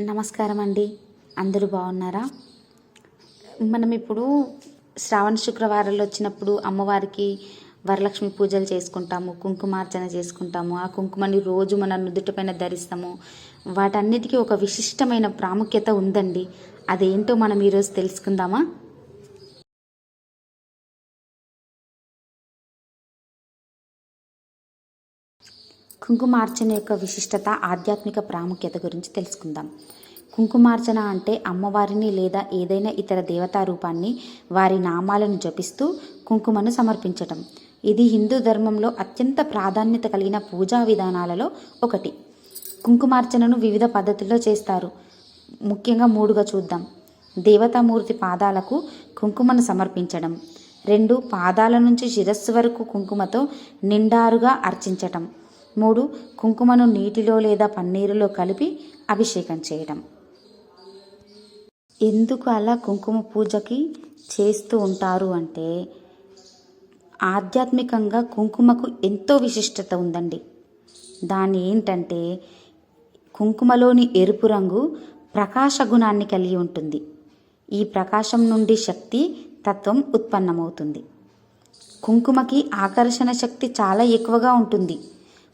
నమస్కారం అండి అందరూ బాగున్నారా? మనం ఇప్పుడు శ్రావణ శుక్రవారాలు వచ్చినప్పుడు అమ్మవారికి వరలక్ష్మి పూజలు చేసుకుంటాము కుంకుమార్చన చేసుకుంటాము. ఆ కుంకుమని రోజు మన నుదుటిపైన ధరిస్తాము. వాటన్నిటికీ ఒక విశిష్టమైన ప్రాముఖ్యత ఉందండి. అదేంటో మనం ఈరోజు తెలుసుకుందామా? కుంకుమార్చన యొక్క విశిష్టత ఆధ్యాత్మిక ప్రాముఖ్యత గురించి తెలుసుకుందాం. కుంకుమార్చన అంటే అమ్మవారిని లేదా ఏదైనా ఇతర దేవతా రూపాన్ని వారి నామాలను జపిస్తూ కుంకుమను సమర్పించటం. ఇది హిందూ ధర్మంలో అత్యంత ప్రాధాన్యత కలిగిన పూజా విధానాలలో ఒకటి. కుంకుమార్చనను వివిధ పద్ధతుల్లో చేస్తారు. ముఖ్యంగా మూడుగా చూద్దాం. దేవతామూర్తి పాదాలకు కుంకుమను సమర్పించడం. రెండు పాదాల నుంచి శిరస్సు వరకు కుంకుమతో నిండారుగా అర్చించటం. మూడు కుంకుమను నీటిలో లేదా పన్నీరులో కలిపి అభిషేకం చేయడం. ఎందుకు అలా కుంకుమ పూజకి చేస్తూ ఉంటారు అంటే ఆధ్యాత్మికంగా కుంకుమకు ఎంతో విశిష్టత ఉందండి. దాని ఏంటంటే కుంకుమలోని ఎరుపు రంగు ప్రకాశ గుణాన్ని కలిగి ఉంటుంది. ఈ ప్రకాశం నుండి శక్తి తత్వం ఉత్పన్నమవుతుంది. కుంకుమకి ఆకర్షణ శక్తి చాలా ఎక్కువగా ఉంటుంది.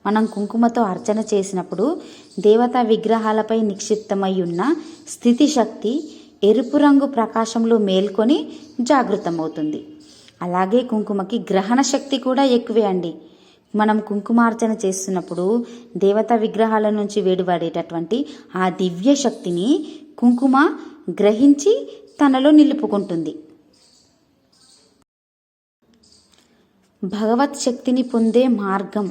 మనం కుంకుమతో అర్చన చేసినప్పుడు దేవతా విగ్రహాలపై నిక్షిప్తమై ఉన్న స్థితి శక్తి ఎరుపు రంగు ప్రకాశంలో మేల్కొని జాగృతమవుతుంది. అలాగే కుంకుమకి గ్రహణ శక్తి కూడా ఎక్కువే అండి. మనం కుంకుమార్చన చేస్తున్నప్పుడు దేవతా విగ్రహాల నుంచి వేడిపడేటటువంటి ఆ దివ్య శక్తిని కుంకుమ గ్రహించి తనలో నిలుపుకుంటుంది. భగవత్ శక్తిని పొందే మార్గం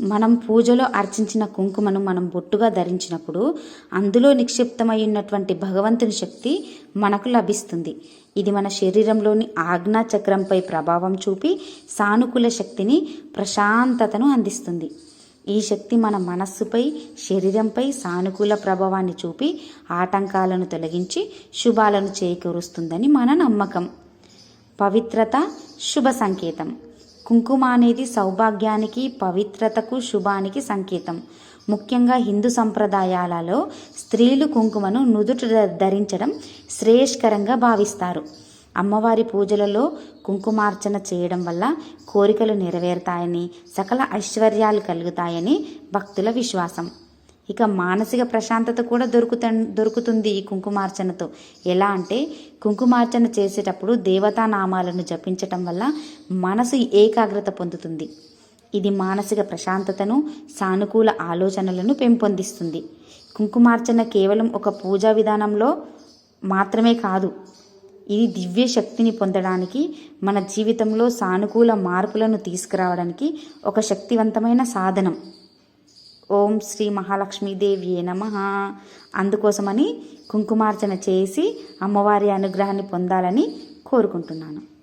మనం పూజలో అర్చించిన కుంకుమను మనం బొట్టుగా ధరించినప్పుడు అందులో నిక్షిప్తమై ఉన్నటువంటి భగవంతుని శక్తి మనకు లభిస్తుంది. ఇది మన శరీరంలోని ఆజ్ఞా చక్రంపై ప్రభావం చూపి సానుకూల శక్తిని ప్రశాంతతను అందిస్తుంది. ఈ శక్తి మన మనస్సుపై శరీరంపై సానుకూల ప్రభావాన్ని చూపి ఆటంకాలను తొలగించి శుభాలను చేకూరుస్తుందని మన నమ్మకం. పవిత్రత శుభ సంకేతం. కుంకుమ అనేది సౌభాగ్యానికి పవిత్రతకు శుభానికి సంకేతం. ముఖ్యంగా హిందూ సంప్రదాయాలలో స్త్రీలు కుంకుమను నుదుట ధరించడం శ్రేయస్కరంగా భావిస్తారు. అమ్మవారి పూజలలో కుంకుమార్చన చేయడం వల్ల కోరికలు నెరవేరుతాయని సకల ఐశ్వర్యాలు కలుగుతాయని భక్తుల విశ్వాసం. ఇక మానసిక ప్రశాంతత కూడా దొరుకుత దొరుకుతుంది ఈ కుంకుమార్చనతో. ఎలా అంటే కుంకుమార్చన చేసేటప్పుడు దేవతా నామాలను జపించటం వల్ల మనసు ఏకాగ్రత పొందుతుంది. ఇది మానసిక ప్రశాంతతను సానుకూల ఆలోచనలను పెంపొందిస్తుంది. కుంకుమార్చన కేవలం ఒక పూజా విధానంలో మాత్రమే కాదు ఇది దివ్య శక్తిని పొందడానికి మన జీవితంలో సానుకూల మార్పులను తీసుకురావడానికి ఒక శక్తివంతమైన సాధనం. ఓం శ్రీ మహాలక్ష్మీదేవియే నమ. అందుకోసమని కుంకుమార్చన చేసి అమ్మవారి అనుగ్రహాన్ని పొందాలని కోరుకుంటున్నాను.